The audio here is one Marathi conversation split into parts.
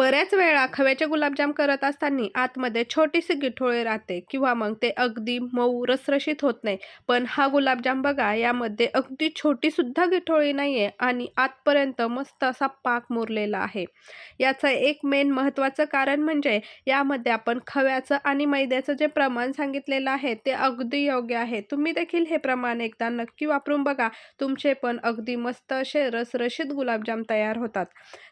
बऱ्याच वेळा खव्याचे गुलाबजाम करत असताना आतमध्ये छोटीशी गिठोळी राहते किंवा मग ते अगदी मऊ रसरशीत होत नाही. पण हा गुलाबजाम बघा यामध्ये अगदी छोटीसुद्धा गिठोळी नाही आहे आणि आतपर्यंत मस्त असा पाक मुरलेला आहे. याचं एक मेन महत्त्वाचं कारण म्हणजे यामध्ये आपण खव्याचं आणि मैद्याचं जे प्रमाण सांगितलेलं आहे ते अगदी योग्य आहे. तुम्ही देखील हे प्रमाण एकदा नक्की वापरून बघा. तुमचे पण अगदी मस्त असे रसरशीत गुलाबजाम तयार होतात.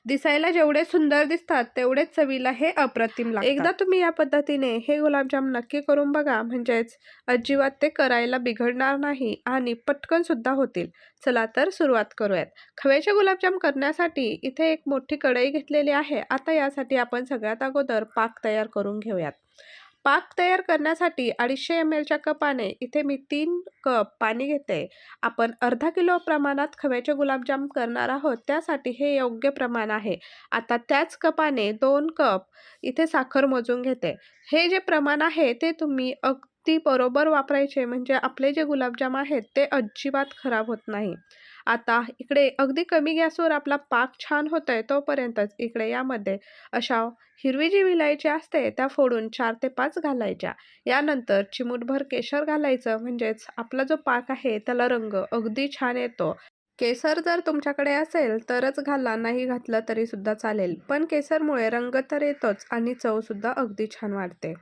दिसायला जेवढे सुंदर दिसतात तेवढेच चवीला हे अप्रतिम लागतात. एकदा तुम्ही या पद्धतीने हे गुलाबजाम नक्की करून बघा म्हणजेच अजिबात ते करायला बिघडणार नाही आणि पटकन सुद्धा होतील. चला तर सुरुवात करूयात. खव्याचे गुलाबजाम करण्यासाठी इथे एक मोठी कढई घेतलेली आहे. आता यासाठी आपण सगळ्यात अगोदर पाक तयार करून घेऊयात. पाक तयार करण्यासाठी अडीचशे एम एलच्या कपाने इथे मी तीन कप पाणी घेते. आपण अर्धा किलो प्रमाणात खव्याचे गुलाबजाम करणार आहोत. त्यासाठी हे योग्य प्रमाण आहे. आता त्याच कपाने दोन कप इथे साखर मोजून घेते. हे जे प्रमाण आहे ते तुम्ही अगदी बरोबर वापरायचे. म्हणजे आपले जे गुलाबजाम आहेत ते अजिबात खराब होत नाही. आता इकडे अगदी कमी गॅसवर आपला पाक छान होत आहे तोपर्यंतच इकडे यामध्ये. अशा हिरवी जी विलायची असते त्या फोडून चार ते पाच घालायच्या. यानंतर चिमूटभर केशर घालायचं म्हणजेच आपला जो पाक आहे त्याला रंग अगदी छान येतो. केसर जर तुमच्याकडे असेल तरच घाला नाही घातलं तरी सुद्धा चालेल. पण केसरमुळे रंग तर येतोच आणि चवसुद्धा अगदी छान वाढते.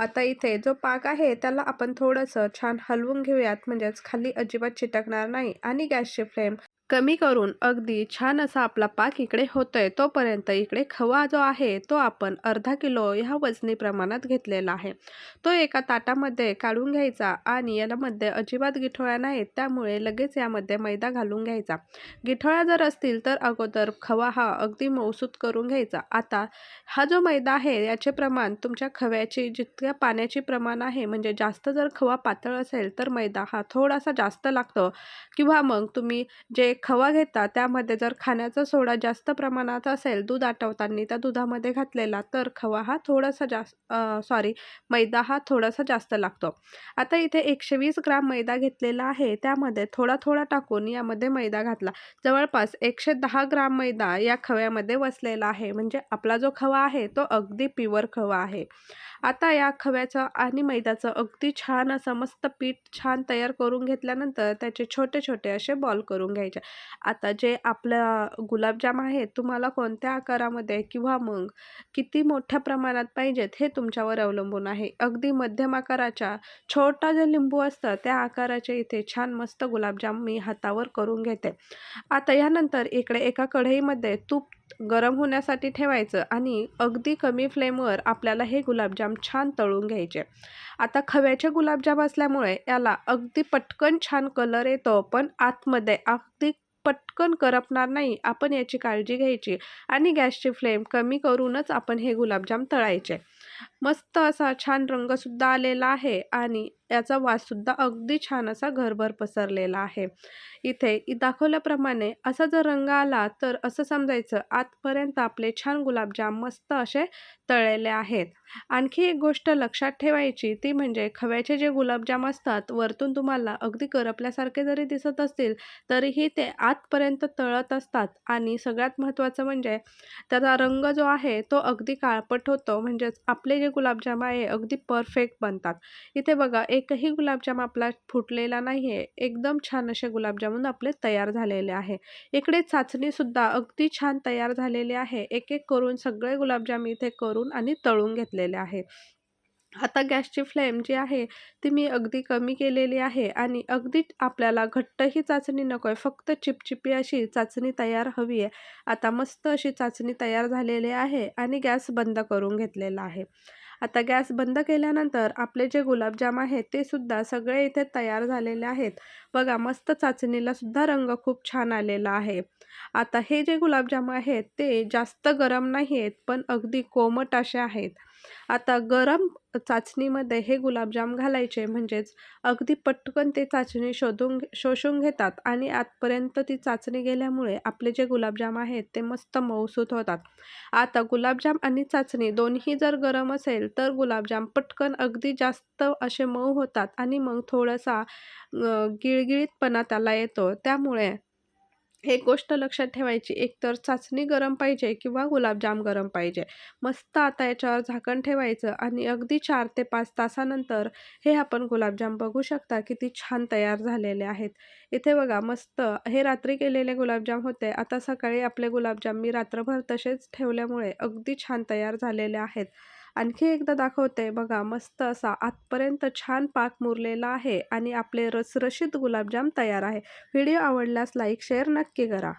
आता इथे जो पाक आहे त्याला आपण थोडंसं छान हलवून घेऊयात. म्हणजेच खाली अजिबात चिटकणार नाही आणि गॅसची फ्लेम कमी करून अगदी छान असा आपला पाक इकडे होतोय तोपर्यंत इकडे खवा जो आहे तो आपण अर्धा किलो ह्या वजनी प्रमाणात घेतलेला आहे. तो एका ताटामध्ये काढून घ्यायचा आणि यामध्ये अजिबात गिठोळ्या नाहीत त्यामुळे लगेच यामध्ये मैदा घालून घ्यायचा. गिठोळ्या जर असतील तर अगोदर खवा हा अगदी मौसूत करून घ्यायचा. आता हा जो मैदा आहे याचे प्रमाण तुमच्या खव्याची जितक्या पाण्याची प्रमाण आहे म्हणजे जास्त जर खवा पातळ असेल तर मैदा हा थोडासा जास्त लागतो. किंवा मग तुम्ही जे खवा घेता त्यामध्ये जर खाण्याचा सोडा जास्त प्रमाणात असेल दूध आटवताना त्या दुधामध्ये घातलेला तर खवा हा थोडासा जास्त सॉरी मैदा हा थोडासा जास्त लागतो. आता इथे एकशे वीस ग्राम मैदा घेतलेला आहे. त्यामध्ये थोडा थोडा टाकून यामध्ये मैदा घातला. जवळपास एकशे दहा ग्राम मैदा या खव्यामध्ये वसलेला आहे. म्हणजे आपला जो खवा आहे तो अगदी प्युअर खवा आहे. आता या खव्याचं आणि मैद्याचं अगदी छान असं मस्त पीठ छान तयार करून घेतल्यानंतर त्याचे छोटे छोटे असे बॉल करून घ्यायचे. आता जे आपलं गुलाबजाम आहेत तुम्हाला कोणत्या आकारामध्ये किंवा मग किती मोठ्या प्रमाणात पाहिजेत हे तुमच्यावर अवलंबून आहे. अगदी मध्यम आकाराच्या छोटा जे लिंबू असतं त्या आकाराचे इथे छान मस्त गुलाबजाम मी हातावर करून घेते. आता यानंतर इकडे एका कढईमध्ये तूप गरम होण्यासाठी ठेवायचं आणि अगदी कमी फ्लेमवर आपल्याला हे गुलाबजाम छान तळून घ्यायचे. आता खव्याचे गुलाबजाम असल्यामुळे याला अगदी पटकन छान कलर येतो पण आतमध्ये अगदी पटकन करपणार नाही. आपण याची काळजी घ्यायची आणि गॅसची फ्लेम कमी करूनच आपण हे गुलाबजाम तळायचे. मस्त असा छान रंगसुद्धा आलेला आहे आणि याचा वाससुद्धा अगदी छान असा घरभर पसरलेला आहे. इथे दाखवल्याप्रमाणे असा जर रंग आला तर असं समजायचं आतपर्यंत आपले छान गुलाबजाम मस्त असे तळलेले आहेत. आणखी एक गोष्ट लक्षात ठेवायची ती म्हणजे खव्याचे जे गुलाबजाम असतात वरतून तुम्हाला अगदी करपल्यासारखे जरी दिसत असतील तरीही ते आतपर्यंत तळत असतात. आणि सगळ्यात महत्त्वाचं म्हणजे त्याचा रंग जो आहे तो अगदी काळपट होतो. म्हणजेच आपले जे गुलाबजाम आहे अगदी परफेक्ट बनतात. इथे बघा एकही गुलाबजाम आपला फुटलेला नाही आहे एकदम छान असे गुलाबजामून आपले तयार झालेले आहे. इकडे चाचणीसुद्धा अगदी छान तयार झालेली आहे. एक एक करून सगळे गुलाबजाम इथे करून आणि तळून घेतलेले आहे. आता गॅसची फ्लेम जी आहे ती मी अगदी कमी केलेली आहे आणि अगदी आपल्याला घट्ट ही चाचणी नको आहे फक्त चिपचिपी अशी चाचणी तयार हवी आहे आता मस्त अशी चाचणी तयार झालेली आहे आणि गॅस बंद करून घेतलेला आहे. आता गॅस बंद केल्यानंतर आपले जे गुलाबजाम आहेत ते सुद्धा सगळे इथे तयार झालेले आहेत. बघा मस्त चाचणीला सुद्धा रंग खूप छान आलेला आहे. आता हे जे गुलाबजाम आहेत ते जास्त गरम नाही आहेत पण अगदी कोमट असे आहेत. आता गरम चाचणीमध्ये हे गुलाबजाम घालायचे म्हणजेच अगदी पटकन ते चाचणी शोधून शोषून घेतात आणि आतपर्यंत ती चाचणी गेल्यामुळे आपले जे गुलाबजाम आहेत ते मस्त मऊसूत होतात. आता गुलाबजाम आणि चाचणी दोन्ही जर गरम असेल तर गुलाबजाम पटकन अगदी जास्त असे मऊ होतात आणि मग थोडासा गिळगिळीतपणा त्याला येतो. त्यामुळे एक गोष्ट लक्षात ठेवायची. एकतर चाचणी गरम पाहिजे किंवा गुलाबजाम गरम पाहिजे. मस्त आता याच्यावर झाकण ठेवायचं आणि अगदी चार ते पाच तासानंतर हे आपण गुलाबजाम बघू शकता किती छान तयार झालेले आहेत. इथे बघा मस्त हे रात्री केलेले गुलाबजाम होते. आता सकाळी आपले गुलाबजाम मी रात्रभर तसेच ठेवल्यामुळे अगदी छान तयार झालेले आहेत. आणखी एकदा दाखवते. बघा मस्त असा आतपर्यंत छान पाक मुरलेला आहे आणि आपले रसरशीत गुलाबजाम तयार आहे. व्हिडिओ आवडल्यास लाईक शेअर नक्की करा.